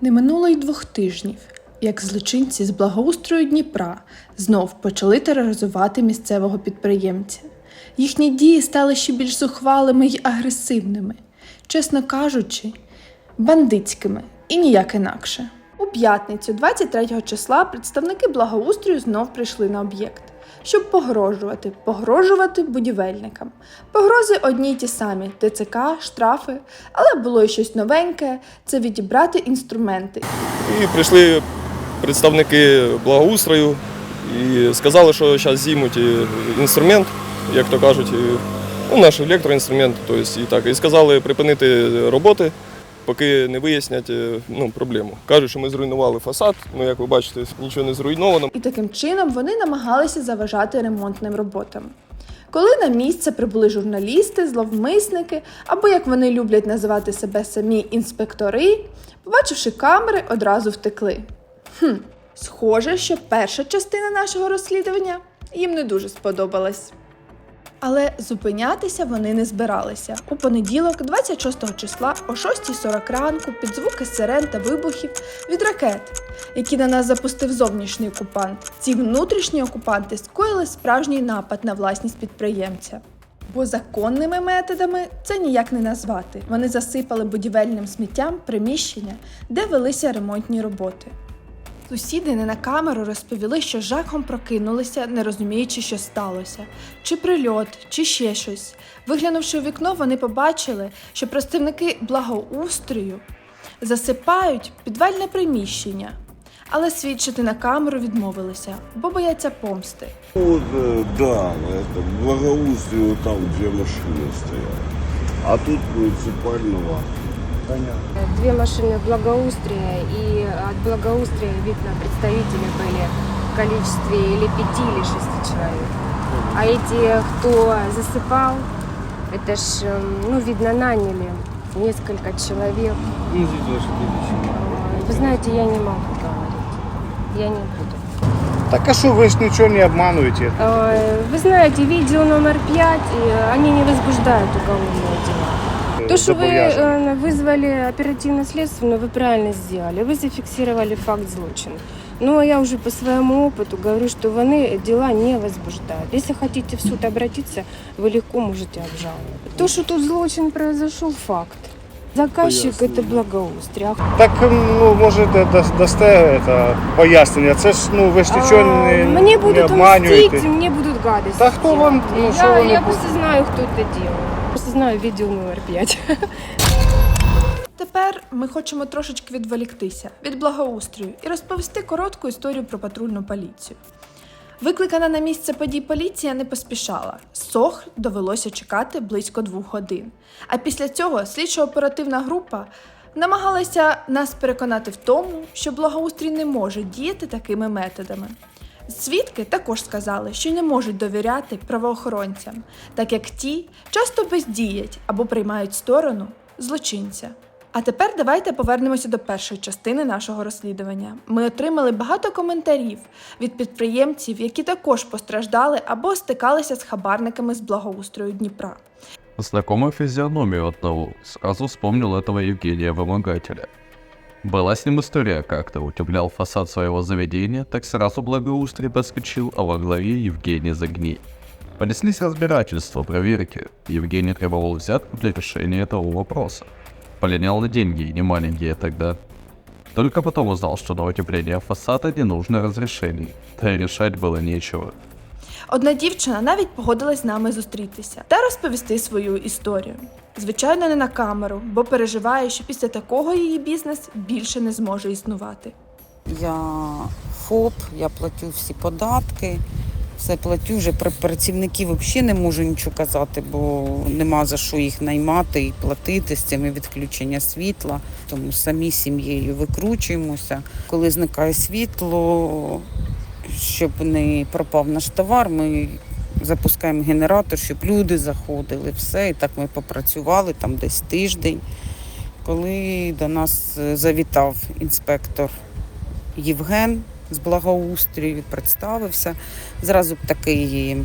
Не минуло й двох тижнів, як злочинці з благоустрою Дніпра знов почали тероризувати місцевого підприємця. Їхні дії стали ще більш зухвалими й агресивними, чесно кажучи, бандитськими і ніяк інакше. У п'ятницю, 23 числа, представники благоустрою знов прийшли на об'єкт, щоб погрожувати, погрожувати будівельникам. Погрози одні й ті самі: ТЦК, штрафи, але було й щось новеньке це відібрати інструменти. І прийшли представники благоустрою і сказали, що зараз зіймуть е, інструмент, як то кажуть, е, ну, наш електроінструмент. Тобто, і, так, і сказали припинити роботи, поки не вияснять е, ну, проблему. Кажуть, що ми зруйнували фасад, ну як ви бачите, нічого не зруйновано. І таким чином вони намагалися заважати ремонтним роботам. Коли на місце прибули журналісти, зловмисники або, як вони люблять називати себе самі інспектори, побачивши камери, одразу втекли. Хм, схоже, що перша частина нашого розслідування їм не дуже сподобалась. Але зупинятися вони не збиралися. У понеділок, 26 числа, о 6.40 ранку, під звуки сирен та вибухів від ракет, які на нас запустив зовнішній окупант, ці внутрішні окупанти скоїли справжній напад на власність підприємця. Бо законними методами це ніяк не назвати. Вони засипали будівельним сміттям приміщення, де велися ремонтні роботи. Сусіди не на камеру розповіли, що жахом прокинулися, не розуміючи, що сталося, чи прильот, чи ще щось. Виглянувши у вікно, вони побачили, що представники благоустрою засипають підвальне приміщення, але свідчити на камеру відмовилися, бо бояться помсти. Вот, э, да, это благоустрие там, где машины стоят. А тут муниципального. Понятно. Две машины благоустрия, и от благоустрия, видно, представители были в количестве или пяти, или шести человек. А эти, кто засыпал, это ж, эм, ну, видно, наняли несколько человек. Э, Вы знаете, я не могу говорить. Я не буду. Так а что, вы ж ничего не обманываете? Э, Вы знаете, видео номер пять, они не возбуждают уголовные дела. То, что вы Зобов'язані. э, вызвали оперативно-следственную, вы правильно сделали. Вы зафиксировали факт злочина. Но я уже по своему опыту говорю, что вони дела не возбуждают. Если хотите в суд обратиться, вы легко можете обжаловать. То, что тут злочин произошел, факт. Заказчик это благоустрие. А Так, ну, може, да- дасте это, пояснення. Це ж, ну, ви ж нічого А, не, Мне не будут мстить, обманюєте. мне будут гадости. Да кто вам, ну, делать. что я, вони я будуть? просто знаю, кто это делает. Знаю видео номер пять. Тепер ми хочемо трошечки відволіктися від благоустрою і розповісти коротку історію про патрульну поліцію. Викликана на місце подій поліція не поспішала. Сох довелося чекати близько двох годин. А після цього слідчо-оперативна група намагалася нас переконати в тому, що благоустрій не може діяти такими методами. Свідки також сказали, що не можуть довіряти правоохоронцям, так як ті часто бездіять або приймають сторону злочинця. А тепер давайте повернемося до першої частини нашого розслідування. Ми отримали багато коментарів від підприємців, які також постраждали або стикалися з хабарниками з благоустрою Дніпра. Знакомая физиономию одного, сразу вспомнил этого Евгения Вымогателя. Была с ним история как-то, утеплял фасад своего заведения, так сразу благоустрий подскочил, а во главе Евгений Загней. Понеслись разбирательства, проверки. Евгений требовал взятку для решения этого вопроса. Полинял на деньги, и не маленькие тогда. Только потом узнал, что на утепление фасада не нужно разрешений, да и решать было нечего. Одна дівчина навіть погодилась з нами зустрітися та розповісти свою історію. Звичайно, не на камеру, бо переживає, що після такого її бізнес більше не зможе існувати. Я ФОП, я платю всі податки, все платю. Вже про працівників взагалі не можу нічого казати, бо нема за що їх наймати і платити з цими відключення світла. Тому самі сім'єю викручуємося. Коли зникає світло, щоб не пропав наш товар, ми запускаємо генератор, щоб люди заходили, все. І так ми попрацювали там десь тиждень. Коли до нас е, завітав інспектор Євген з благоустрою, представився. Зразу б такий,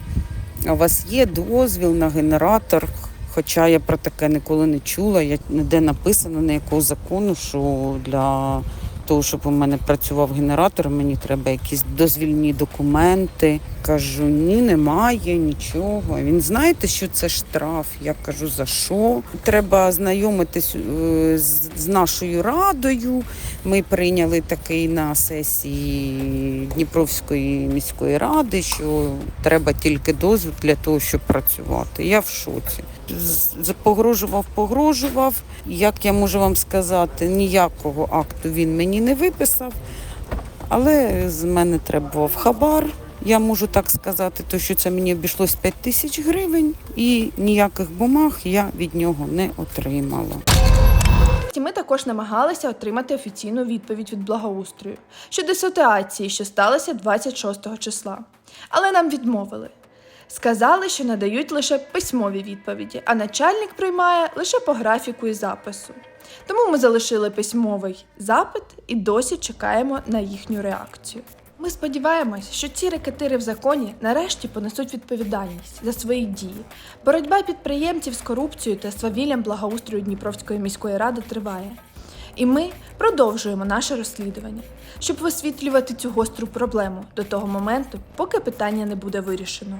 у вас є дозвіл на генератор, хоча я про таке ніколи не чула. Я ніде написано, на якого закону, що для того, щоб у мене працював генератор, мені треба якісь дозвільні документи. Кажу, ні, немає нічого. Він знаєте, що це штраф. Я кажу, за що? Треба знайомитись е, з, нашою радою. Ми прийняли такий на сесії Дніпровської міської ради, що треба тільки дозвіл для того, щоб працювати. Я в шоці. Погрожував, погрожував. Як я можу вам сказати, ніякого акту він мені не виписав, але з мене требував хабар. Я можу так сказати, то що це мені обійшлось 5 тисяч гривень, і ніяких бумаг я від нього не отримала. Ми також намагалися отримати офіційну відповідь від благоустрою щодо ситуації, що сталося 26 числа. Але нам відмовили. Сказали, що надають лише письмові відповіді, а начальник приймає лише по графіку і запису. Тому ми залишили письмовий запит і досі чекаємо на їхню реакцію. Ми сподіваємось, що ці рекетири в законі нарешті понесуть відповідальність за свої дії. Боротьба підприємців з корупцією та свавіллям благоустрою Дніпровської міської ради триває. І ми продовжуємо наше розслідування, щоб висвітлювати цю гостру проблему до того моменту, поки питання не буде вирішено.